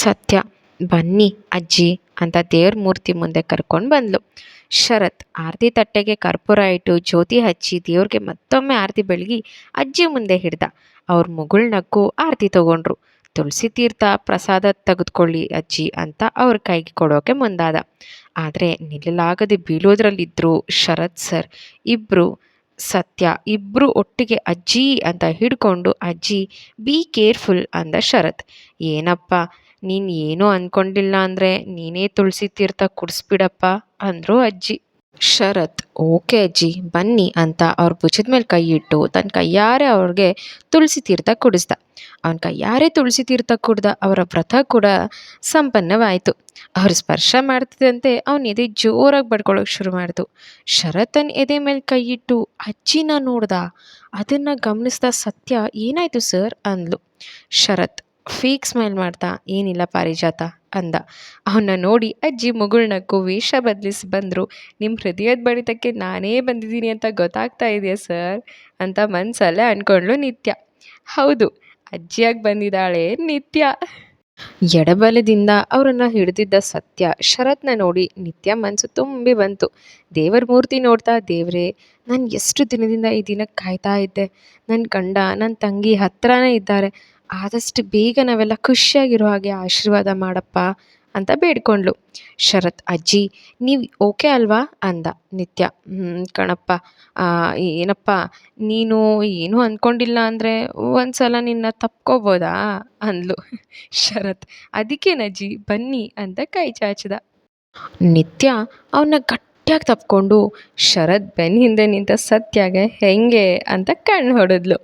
ಸತ್ಯ, ಬನ್ನಿ ಅಜ್ಜಿ ಅಂತ ದೇವ್ರ ಮೂರ್ತಿ ಮುಂದೆ ಕರ್ಕೊಂಡು ಬಂದ್ಲು. ಶರತ್ ಆರತಿ ತಟ್ಟೆಗೆ ಕರ್ಪೂರ ಇಟ್ಟು ಜ್ಯೋತಿ ಹಚ್ಚಿ ದೇವ್ರಿಗೆ ಮತ್ತೊಮ್ಮೆ ಆರತಿ ಬೆಳಗಿ ಅಜ್ಜಿ ಮುಂದೆ ಹಿಡ್ದ. ಅವ್ರ ಮುಗುಳ್ ನಗ್ಗು ಆರತಿ ತಗೊಂಡ್ರು. ತುಳಸಿ ತೀರ್ಥ ಪ್ರಸಾದ ತೆಗೆದುಕೊಳ್ಳಿ ಅಜ್ಜಿ ಅಂತ ಅವ್ರ ಕೈಗೆ ಕೊಡೋಕೆ ಮುಂದಾದ. ಆದರೆ ನಿಲ್ಲಲಾಗದೆ ಬೀಳೋದ್ರಲ್ಲಿದ್ದರು ಶರತ್ ಸರ್ ಇಬ್ಬರು ಸತ್ಯ. ಇಬ್ಬರು ಒಟ್ಟಿಗೆ ಅಜ್ಜಿ ಅಂತ ಹಿಡ್ಕೊಂಡು, ಅಜ್ಜಿ ಬಿ ಕೇರ್ಫುಲ್ ಅಂದ ಶರತ್. ಏನಪ್ಪ, ನೀನು ಏನೂ ಅಂದ್ಕೊಂಡಿಲ್ಲ ಅಂದರೆ ನೀನೇ ತುಳಸಿ ತೀರ್ಥ ಕುಡಿಸ್ಬಿಡಪ್ಪ ಅಂದರು ಅಜ್ಜಿ. ಶರತ್, ಓಕೆ ಅಜ್ಜಿ ಬನ್ನಿ ಅಂತ ಅವ್ರ ಭುಜದ ಮೇಲೆ ಕೈ ಇಟ್ಟು ತನ್ನ ಕೈಯಾರೆ ಅವ್ರಿಗೆ ತುಳಸಿ ತೀರ್ಥ ಕುಡಿಸ್ದ. ಅವನ ಕೈಯಾರೆ ತುಳಸಿ ತೀರ್ಥ ಕುಡ್ದ ಅವರ ವ್ರತ ಕೂಡ ಸಂಪನ್ನವಾಯಿತು. ಅವರು ಸ್ಪರ್ಶ ಮಾಡ್ತಿದ್ದಂತೆ ಅವನ ಎದೆ ಜೋರಾಗಿ ಬಡ್ಕೊಳ್ಳೋಕೆ ಶುರು ಮಾಡಿತು ಶರತನ್ ಎದೆ ಮೇಲೆ ಕೈ ಇಟ್ಟು ಅಜ್ಜಿನ ನೋಡ್ದ. ಅದನ್ನು ಗಮನಿಸ್ದ ಸತ್ಯ, ಏನಾಯಿತು ಸರ್? ಅಂದ್ಲು. ಶರತ್ ಫೀಕ್ ಸ್ಮೈಲ್ ಮಾಡ್ತಾ, ಏನಿಲ್ಲ ಪಾರಿಜಾತ ಅಂದ. ಅವನ್ನ ನೋಡಿ ಅಜ್ಜಿ ಮುಗುಳ್ನಕ್ಕೂ ವೇಷ ಬದಲಿಸಿ ಬಂದರು. ನಿಮ್ಮ ಹೃದಯದ ಬಡಿತಕ್ಕೆ ನಾನೇ ಬಂದಿದ್ದೀನಿ ಅಂತ ಗೊತ್ತಾಗ್ತಾ ಇದೆಯಾ ಸರ್? ಅಂತ ಮನಸಲ್ಲೇ ಅಂದ್ಕೊಂಡ್ಲು ನಿತ್ಯ. ಹೌದು, ಅಜ್ಜಿಯಾಗಿ ಬಂದಿದ್ದಾಳೆ ನಿತ್ಯ. ಎಡಬಲದಿಂದ ಅವರನ್ನು ಹಿಡಿದಿದ್ದ ಸತ್ಯ ಶರತ್ನ ನೋಡಿ ನಿತ್ಯ ಮನಸ್ಸು ತುಂಬಿ ಬಂತು. ದೇವರ ಮೂರ್ತಿ ನೋಡ್ತಾ, ದೇವರೇ, ನಾನು ಎಷ್ಟು ದಿನದಿಂದ ಈ ದಿನಕ್ಕೆ ಕಾಯ್ತಾ ಇದ್ದೆ. ನನ್ನ ಗಂಡ ನನ್ನ ತಂಗಿ ಹತ್ರನೇ ಇದ್ದಾರೆ. ಆದಷ್ಟು ಬೇಗ ನಾವೆಲ್ಲ ಖುಷಿಯಾಗಿರೋ ಹಾಗೆ ಆಶೀರ್ವಾದ ಮಾಡಪ್ಪ ಅಂತ ಬೇಡ್ಕೊಂಡ್ಲು. ಶರತ್, ಅಜ್ಜಿ, ನೀವು ಓಕೆ ಅಲ್ವಾ? ಅಂದ ನಿತ್ಯ. ಹ್ಞೂ ಕಣಪ್ಪ. ಏನಪ್ಪ? ನೀನು ಏನೂ ಅಂದ್ಕೊಂಡಿಲ್ಲ ಅಂದರೆ ಒಂದು ಸಲ ನಿನ್ನ ತಪ್ಕೋಬೋದಾ? ಅಂದ್ಲು ಶರತ್. ಅದಕ್ಕೇನಜ್ಜಿ ಬನ್ನಿ ಅಂತ ಕೈ ಚಾಚಿದ. ನಿತ್ಯ ಅವನ್ನ ಗಟ್ಟಿಯಾಗಿ ತಪ್ಕೊಂಡು ಶರತ್ ಬೆನ್ನ ಹಿಂದೆ ನಿಂತ ಸತ್ಯಾಗೆ ಹೆಂಗೆ ಅಂತ ಕಣ್ಣು ಹೊಡೆದ್ಲು.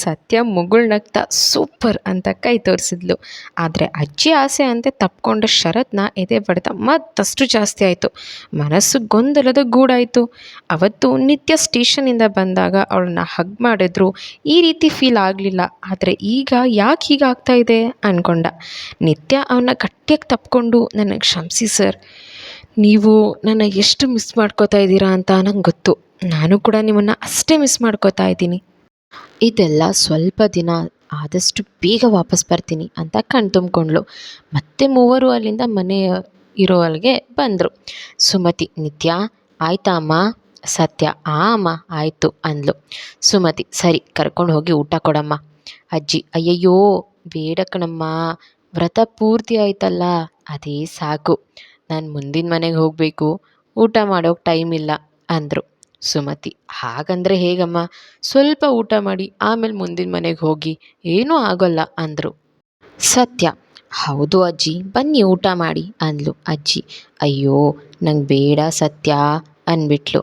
ಸತ್ಯ ಮುಗುಳ್ ನಗ್ತಾ ಸೂಪರ್ ಅಂತ ಕೈ ತೋರಿಸಿದ್ಲು. ಆದರೆ ಅಜ್ಜಿ ಆಸೆ ಅಂತೆ ತಪ್ಕೊಂಡ ಶರತ್ನ ಎದೆ ಬಡಿತ ಮತ್ತಷ್ಟು ಜಾಸ್ತಿ ಆಯಿತು. ಮನಸ್ಸು ಗೊಂದಲದ ಗೂಡಾಯಿತು. ಅವತ್ತು ನಿತ್ಯ ಸ್ಟೇಷನಿಂದ ಬಂದಾಗ ಅವಳನ್ನ ಹಗ್ ಮಾಡಿದ್ರು ಈ ರೀತಿ ಫೀಲ್ ಆಗಲಿಲ್ಲ. ಆದರೆ ಈಗ ಯಾಕೆ ಹೀಗಾಗ್ತಾ ಇದೆ ಅಂದ್ಕೊಂಡ ನಿತ್ಯ ಅವನ್ನ ಗಟ್ಟಿಯಾಗಿ ತಪ್ಕೊಂಡು ನನಗೆ ಕ್ಷಮಿಸಿ ಸರ್. ನೀವು ನನ್ನ ಎಷ್ಟು ಮಿಸ್ ಮಾಡ್ಕೋತಾ ಇದ್ದೀರಾ ಅಂತ ನಂಗೆ ಗೊತ್ತು. ನಾನು ಕೂಡ ನಿಮ್ಮನ್ನು ಅಷ್ಟೇ ಮಿಸ್ ಮಾಡ್ಕೋತಾ ಇದ್ದೀನಿ. ಇದೆಲ್ಲ ಸ್ವಲ್ಪ ದಿನ ಆದಷ್ಟು ಬೇಗ ವಾಪಸ್ ಬರ್ತೀನಿ ಅಂತ ಕಣ್ತುಂಬ್ಕೊಂಡ್ಳು ಮತ್ತೆ ಮೂವರು ಅಲ್ಲಿಂದ ಮನೆ ಇರೋ ಬಂದರು. ಸುಮತಿ, ನಿತ್ಯ, ಆಯ್ತಾ ಸತ್ಯ. ಆ ಅಮ್ಮ. ಆಯಿತು, ಅಂದ್ಲು. ಸುಮತಿ, ಸರಿ, ಕರ್ಕೊಂಡು ಹೋಗಿ ಊಟ ಕೊಡಮ್ಮ. ಅಜ್ಜಿ, ಅಯ್ಯಯ್ಯೋ, ಬೇಡ ಕಣಮ್ಮ. ವ್ರತ ಪೂರ್ತಿ ಆಯ್ತಲ್ಲ. ಅದೇ ಸಾಕು. ನಾನು ಮುಂದಿನ ಮನೆಗೆ ಹೋಗಬೇಕು, ಊಟ ಮಾಡೋಕೆ ಟೈಮ್ ಇಲ್ಲ ಅಂದರು. ಸುಮತಿ, ಹಾಗಂದರೆ ಹೇಗಮ್ಮ? ಸ್ವಲ್ಪ ಊಟ ಮಾಡಿ ಆಮೇಲೆ ಮುಂದಿನ ಮನೆಗೆ ಹೋಗಿ ಏನೂ ಆಗೋಲ್ಲ ಅಂದರು. ಸತ್ಯ, ಹೌದು ಅಜ್ಜಿ, ಬನ್ನಿ ಊಟ ಮಾಡಿ ಅಂದ್ಲು ಅಜ್ಜಿ. ಅಯ್ಯೋ, ನಂಗೆ ಬೇಡ ಸತ್ಯ ಅಂದ್ಬಿಟ್ಲು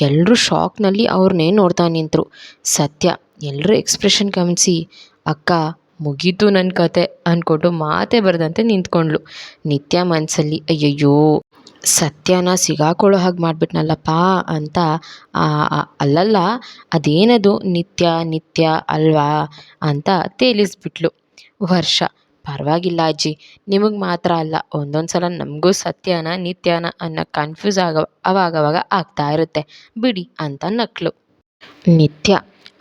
ಎಲ್ಲರೂ ಶಾಕ್ನಲ್ಲಿ ಅವ್ರನ್ನೇ ನೋಡ್ತಾ ನಿಂತರು. ಸತ್ಯ ಎಲ್ಲರೂ ಎಕ್ಸ್ಪ್ರೆಷನ್ ಗಮನಿಸಿ, ಅಕ್ಕ ಮುಗೀತು ನನ್ನ ಕತೆ ಅಂದ್ಕೊಂಡು ಮಾತೇ ಬರದಂತೆ ನಿಂತ್ಕೊಂಡ್ಳು. ನಿತ್ಯ ಮನಸ್ಸಲ್ಲಿ ಅಯ್ಯಯ್ಯೋ, ಸತ್ಯನ ಸಿಗಾಕೊಳ್ಳೋ ಹಾಗೆ ಮಾಡಿಬಿಟ್ನಲ್ಲಪ್ಪ ಅಂತ ಅಲ್ಲಲ್ಲ, ಅದೇನದು ನಿತ್ಯ ನಿತ್ಯ ಅಲ್ವಾ ಅಂತ ತೇಲಿಸ್ಬಿಟ್ಲು. ವರ್ಷ, ಪರವಾಗಿಲ್ಲ ಅಜ್ಜಿ, ನಿಮಗೆ ಮಾತ್ರ ಅಲ್ಲ ಒಂದೊಂದು ಸಲ ನಮಗೂ ಸತ್ಯನ, ನಿತ್ಯನ ಅನ್ನೋ ಕನ್ಫ್ಯೂಸ್ ಆಗ ಅವಾಗವಾಗ ಆಗ್ತಾ ಇರುತ್ತೆ. ಬಿಡಿ ಅಂತ ನಕ್ಲು ನಿತ್ಯ,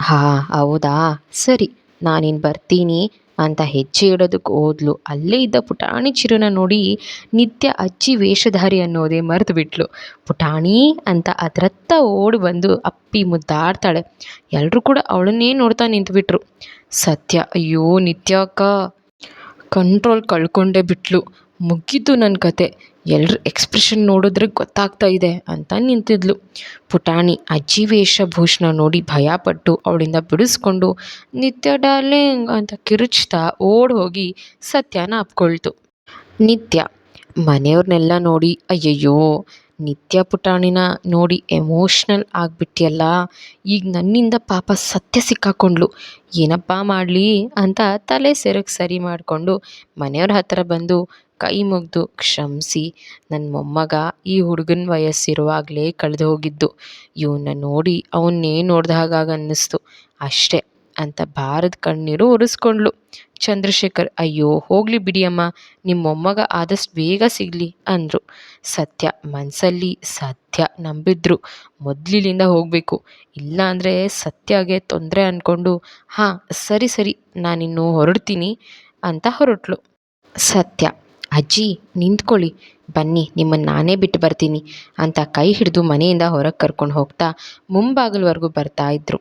ಹಾ, ಹೌದಾ, ಸರಿ ನಾನಿನ್ನು ಬರ್ತೀನಿ ಅಂತ ಹೆಜ್ಜೆ ಇಡೋದಕ್ಕೆ ಹೋದ್ಲು. ಅಲ್ಲೇ ಇದ್ದ ಪುಟಾಣಿ ಚಿರುನ ನೋಡಿ ನಿತ್ಯ ಅಜ್ಜಿ ವೇಷಧಾರಿ ಅನ್ನೋದೇ ಮರೆತು ಬಿಟ್ಲು. ಪುಟಾಣಿ ಅಂತ ಅದರತ್ತ ಓಡಿ ಬಂದು ಅಪ್ಪಿ ಮುದ್ದಾಡ್ತಾಳೆ. ಎಲ್ಲರೂ ಕೂಡ ಅವಳನ್ನೇ ನೋಡ್ತಾ ನಿಂತುಬಿಟ್ರು. ಸತ್ಯ, ಅಯ್ಯೋ ನಿತ್ಯ ಅಕ್ಕ ಕಂಟ್ರೋಲ್ ಕಳ್ಕೊಂಡೇ ಬಿಟ್ಲು. ಮುಗೀತು ನನ್ನ ಕತೆ. ಎಲ್ಲರ ಎಕ್ಸ್ಪ್ರೆಷನ್ ನೋಡಿದ್ರೆ ಗೊತ್ತಾಗ್ತಾ ಇದೆ ಅಂತ ನಿಂತಿದ್ಲು. ಪುಟಾಣಿ ಅಜ್ಜಿ ವೇಷಭೂಷಣ ನೋಡಿ ಭಯಪಟ್ಟು ಅವಳಿಂದ ಬಿಡಿಸ್ಕೊಂಡು, ನಿತ್ಯ ಡಾರ್ಲಿಂಗ್ ಅಂತ ಕಿರುಚ್ತಾ ಓಡ್ ಹೋಗಿ ಸತ್ಯನ ಅಪ್ಕೊಳ್ತು. ನಿತ್ಯ ಮನೆಯವ್ರನ್ನೆಲ್ಲ ನೋಡಿ, ಅಯ್ಯಯ್ಯೋ ನಿತ್ಯ ಪುಟಾಣಿನ ನೋಡಿ ಎಮೋಷ್ನಲ್ ಆಗಿಬಿಟ್ಟಿಯಲ್ಲ ಈಗ ನನ್ನಿಂದ ಪಾಪ ಸತ್ಯ ಸಿಕ್ಕಾಕೊಂಡ್ಳು ಏನಪ್ಪ ಮಾಡಲಿ ಅಂತ ತಲೆ ಸೆರಗ್ ಸರಿ ಮಾಡಿಕೊಂಡು ಮನೆಯವ್ರ ಹತ್ರ ಬಂದು ಕೈ ಮುಗಿದು ಕ್ಷಮಿಸಿ. ನನ್ನ ಮೊಮ್ಮಗ ಈ ಹುಡುಗನ ವಯಸ್ಸಿರುವಾಗಲೇ ಕಳೆದು ಹೋಗಿದ್ದು. ಇವನ್ನ ನೋಡಿ ಅವನ್ನೇ ನೋಡ್ದ ಹಾಗಾಗಿ ಅನ್ನಿಸ್ತು. ಅಷ್ಟೇ ಅಂತ ಭಾರದ ಕಣ್ಣೀರು ಒರೆಸ್ಕೊಂಡ್ಳು ಚಂದ್ರಶೇಖರ್, ಅಯ್ಯೋ, ಹೋಗಲಿ ಬಿಡಿಯಮ್ಮ ನಿಮ್ಮ ಮೊಮ್ಮಗ ಆದಷ್ಟು ಬೇಗ ಸಿಗಲಿ, ಅಂದರು. ಸತ್ಯ ಮನಸ್ಸಲ್ಲಿ ಸತ್ಯ ನಂಬಿದ್ರು. ಮೊದಲಿನಿಂದ ಹೋಗಬೇಕು. ಇಲ್ಲ ಅಂದರೆ ಸತ್ಯಗೆ ತೊಂದರೆ ಅಂದ್ಕೊಂಡು ಹಾಂ, ಸರಿ ಸರಿ, ನಾನಿನ್ನು ಹೊರಡ್ತೀನಿ ಅಂತ ಹೊರಟ್ಲು. ಸತ್ಯ, ಅಜ್ಜಿ, ನಿಂತ್ಕೊಳ್ಳಿ. ಬನ್ನಿ ನಿಮ್ಮನ್ನು ನಾನೇ ಬಿಟ್ಟು ಬರ್ತೀನಿ ಅಂತ ಕೈ ಹಿಡಿದು ಮನೆಯಿಂದ ಹೊರಗೆ ಕರ್ಕೊಂಡು ಹೋಗ್ತಾ ಮುಂಬಾಗಿಲವರೆಗೂ ಬರ್ತಾ ಇದ್ರು.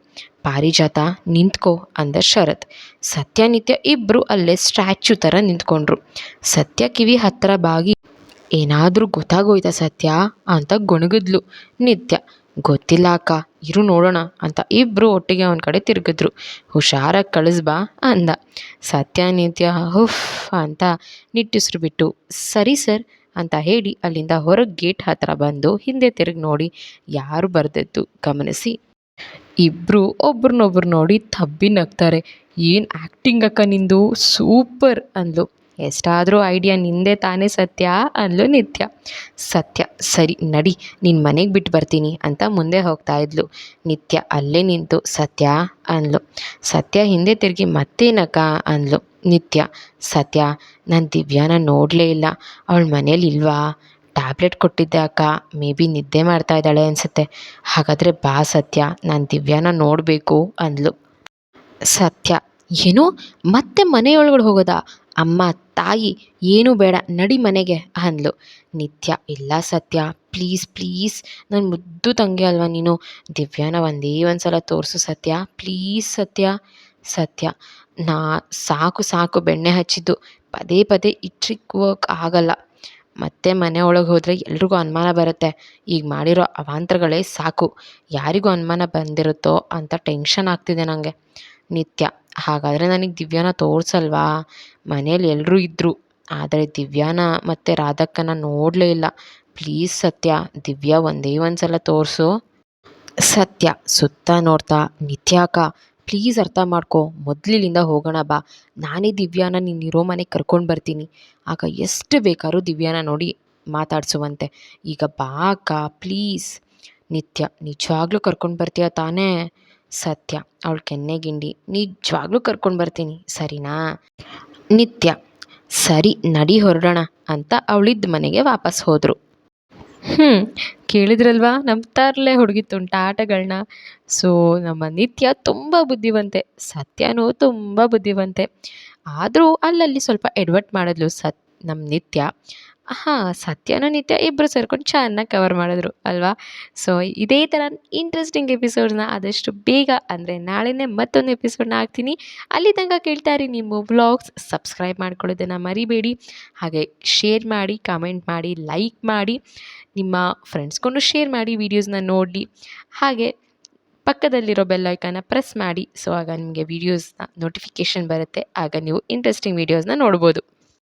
ಪಾರಿಜಾತ, ನಿಂತ್ಕೋ ಅಂದ ಶರತ್. ಸತ್ಯ, ನಿತ್ಯ ಇಬ್ಬರು ಅಲ್ಲೇ ಸ್ಟ್ಯಾಚ್ಯೂ ಥರ ನಿಂತ್ಕೊಂಡ್ರು. ಸತ್ಯ ಕಿವಿ ಹತ್ತಿರ ಬಾಗಿ ಏನಾದರೂ ಗೊತ್ತಾಗೋಯ್ತಾ ಸತ್ಯ ಅಂತ ಗೊಣಗಿದ್ಲು. ನಿತ್ಯ, ಗೊತ್ತಿಲ್ಲ ಅಕ್ಕ, ಇರು ನೋಡೋಣ ಅಂತ ಇಬ್ಬರು ಒಟ್ಟಿಗೆ ಅವನ ಕಡೆ ತಿರುಗಿದ್ರು. ಹುಷಾರಾಗಿ ಕಳಿಸ್ಬಾ ಅಂದ. ಸತ್ಯ, ನಿತ್ಯ, ಹುಫ್ ಅಂತ ನಿಟ್ಟುಸಿರು ಬಿಟ್ಟು, ಸರಿ ಸರ್ ಅಂತ ಹೇಳಿ ಅಲ್ಲಿಂದ ಹೊರಗೆ ಗೇಟ್ ಹತ್ತಿರ ಬಂದು ಹಿಂದೆ ತಿರುಗಿ ನೋಡಿ ಯಾರು ಬರೆದದ್ದು ಗಮನಿಸಿ. ಇಬ್ಬರು ಒಬ್ರನ್ನೊಬ್ರು ನೋಡಿ ತಬ್ಬಿ ನಗ್ತಾರೆ. ಏನು ಆ್ಯಕ್ಟಿಂಗ್ ಅಕ್ಕ ನಿಂದು? ಸೂಪರ್ ಅಂದ್ಲು. ಎಷ್ಟಾದರೂ ಐಡಿಯಾ ನಿಂದೆ ತಾನೇ ಸತ್ಯ ಅಂದ್ಲು ನಿತ್ಯ. ಸತ್ಯ, ಸರಿ, ನಡಿ ನಿನ್ನ ಮನೆಗೆ ಬಿಟ್ಟು ಬರ್ತೀನಿ ಅಂತ ಮುಂದೆ ಹೋಗ್ತಾ ಇದ್ಲು. ನಿತ್ಯ ಅಲ್ಲೇ ನಿಂತು ಸತ್ಯ ಅಂದ್ಲು. ಸತ್ಯ ಹಿಂದೆ ತಿರುಗಿ ಮತ್ತೇನಕ್ಕ ಅಂದ್ಲು. ನಿತ್ಯ, ಸತ್ಯ, ನಾನು ದಿವ್ಯಾನ ನೋಡಲೇ ಇಲ್ಲ. ಅವಳ ಮನೇಲಿ ಇಲ್ವಾ? ಟ್ಯಾಬ್ಲೆಟ್ ಕೊಟ್ಟಿದ್ದೆ ಅಕ್ಕ. ಮೇ ಬಿ ನಿದ್ದೆ ಮಾಡ್ತಾ ಇದ್ದಾಳೆ ಅನಿಸುತ್ತೆ. ಹಾಗಾದರೆ ಬಾ ಸತ್ಯ, ನಾನು ದಿವ್ಯಾನ ನೋಡಬೇಕು ಅಂದ್ಲು. ಸತ್ಯ, ಏನು? ಮತ್ತೆ ಮನೆಯೊಳಗಡೆ ಹೋಗೋದಾ? ಅಮ್ಮ, ತಾಯಿ ಏನೂ ಬೇಡ, ನಡಿ ಮನೆಗೆ ಅಂದ್ಲು. ನಿತ್ಯ, ಇಲ್ಲ ಸತ್ಯ ಪ್ಲೀಸ್ ಪ್ಲೀಸ್ ನನ್ನ ಮುದ್ದು ತಂಗಿ ಅಲ್ವಾ ನೀನು? ದಿವ್ಯಾನ ಒಂದೇ ಒಂದು ಸಲ ತೋರಿಸು ಸತ್ಯ ಪ್ಲೀಸ್ ಸತ್ಯ. ಸತ್ಯ, ನಾ ಸಾಕು ಸಾಕು ಬೆಣ್ಣೆ ಹಚ್ಚಿದ್ದು, ಪದೇ ಪದೇ ಈ ವರ್ಕ್ ಆಗಲ್ಲ. ಮತ್ತೆ ಮನೆ ಒಳಗೆ ಹೋದರೆ ಎಲ್ರಿಗೂ ಅನುಮಾನ ಬರುತ್ತೆ. ಈಗ ಮಾಡಿರೋ ಅವಾಂತರಗಳೇ ಸಾಕು. ಯಾರಿಗೂ ಅನುಮಾನ ಬಂದಿರುತ್ತೋ ಅಂತ ಟೆನ್ಷನ್ ಆಗ್ತಿದೆ ನನಗೆ ನಿತ್ಯ ಹಾಗಾದರೆ ನನಗೆ ದಿವ್ಯಾನ ತೋರಿಸಲ್ವಾ? ಮನೇಲಿ ಎಲ್ಲರೂ ಇದ್ದರು ಆದರೆ ದಿವ್ಯಾನ ಮತ್ತು ರಾಧಕ್ಕನ ನೋಡಲೇ ಇಲ್ಲ. ಪ್ಲೀಸ್ ಸತ್ಯ, ದಿವ್ಯಾ ಒಂದೇ ಒಂದು ಸಲ ತೋರಿಸು. ಸತ್ಯ, ಸುತ್ತ ನೋಡ್ತಾ, ನಿತ್ಯಾಕ, ಪ್ಲೀಸ್ ಅರ್ಥ ಮಾಡ್ಕೊ. ಮೊದಲಿನಿಂದ ಹೋಗೋಣ ಬಾ. ನಾನೇ ದಿವ್ಯಾನ ನೀನಿರೋ ಮನೆಗೆ ಕರ್ಕೊಂಡು ಬರ್ತೀನಿ. ಆಗ ಎಷ್ಟು ಬೇಕಾದ್ರೂ ದಿವ್ಯಾನ ನೋಡಿ ಮಾತಾಡಿಸುವಂತೆ. ಈಗ ಬಾ ಅಕ್ಕ, ಪ್ಲೀಸ್. ನಿತ್ಯ ನಿಜವಾಗ್ಲೂ ಕರ್ಕೊಂಡು ಬರ್ತೀಯ ತಾನೇ? ಸತ್ಯ. ಅವಳು ಕೆನ್ನೆಗಿಂಡಿ ನಿಜವಾಗ್ಲೂ ಕರ್ಕೊಂಡು ಬರ್ತೀನಿ. ಸರಿನಾ? ನಿತ್ಯ. ಸರಿ, ನಡಿ ಹೊರಡೋಣ ಅಂತ ಅವಳಿದ್ದ ಮನೆಗೆ ವಾಪಸ್ ಹೋದರು. ಹ್ಞೂ ಕೇಳಿದ್ರಲ್ವಾ? ನಮ್ಮ ತರಲೆ ಹುಡುಗಿ ತುಂಟಾಟಗಳನ್ನ ಸೊ, ನಮ್ಮ ನಿತ್ಯ ತುಂಬ ಬುದ್ಧಿವಂತೆ. ಸತ್ಯನೂ ತುಂಬ ಬುದ್ಧಿವಂತೆ. ಆದರೂ ಅಲ್ಲಲ್ಲಿ ಸ್ವಲ್ಪ ಎಡ್ವಟ್ ಮಾಡಿದ್ಲು ಸತ್ ನಮ್ಮ ನಿತ್ಯ. ಹಾಂ ಸತ್ಯನೂ ನಿತ್ಯ ಇಬ್ಬರು ಸೇರ್ಕೊಂಡು ಚೆನ್ನಾಗಿ ಕವರ್ ಮಾಡಿದ್ರು, ಅಲ್ವಾ? ಸೊ ಇದೇ ಥರ ಇಂಟ್ರೆಸ್ಟಿಂಗ್ ಎಪಿಸೋಡ್ನ ಆದಷ್ಟು ಬೇಗ, ಅಂದರೆ ನಾಳೆನೇ ಮತ್ತೊಂದು ಎಪಿಸೋಡ್ನ ಹಾಕ್ತೀನಿ. ಅಲ್ಲಿ ತನಕ ಕೇಳ್ತಾ ಇರಿ ನಿಮ್ಮ ವ್ಲಾಗ್ಸ್ ಸಬ್ಸ್ಕ್ರೈಬ್ ಮಾಡ್ಕೊಳ್ಳೋದನ್ನು ಮರಿಬೇಡಿ. ಹಾಗೆ ಶೇರ್ ಮಾಡಿ ಕಮೆಂಟ್ ಮಾಡಿ ಲೈಕ್ ಮಾಡಿ, ನಿಮ್ಮ ಫ್ರೆಂಡ್ಸ್ಗೊಂಡು ಶೇರ್ ಮಾಡಿ ವೀಡಿಯೋಸ್ನ ನೋಡಿ. ಹಾಗೆ ಪಕ್ಕದಲ್ಲಿರೋ ಬೆಲ್ ಐಕನ್ನ ಪ್ರೆಸ್ ಮಾಡಿ. ಸೊ ಆಗ ನಿಮಗೆ ವೀಡಿಯೋಸ್ನ ನೋಟಿಫಿಕೇಷನ್ ಬರುತ್ತೆ. ಆಗ ನೀವು ಇಂಟ್ರೆಸ್ಟಿಂಗ್ ವೀಡಿಯೋಸ್ನ ನೋಡ್ಬೋದು.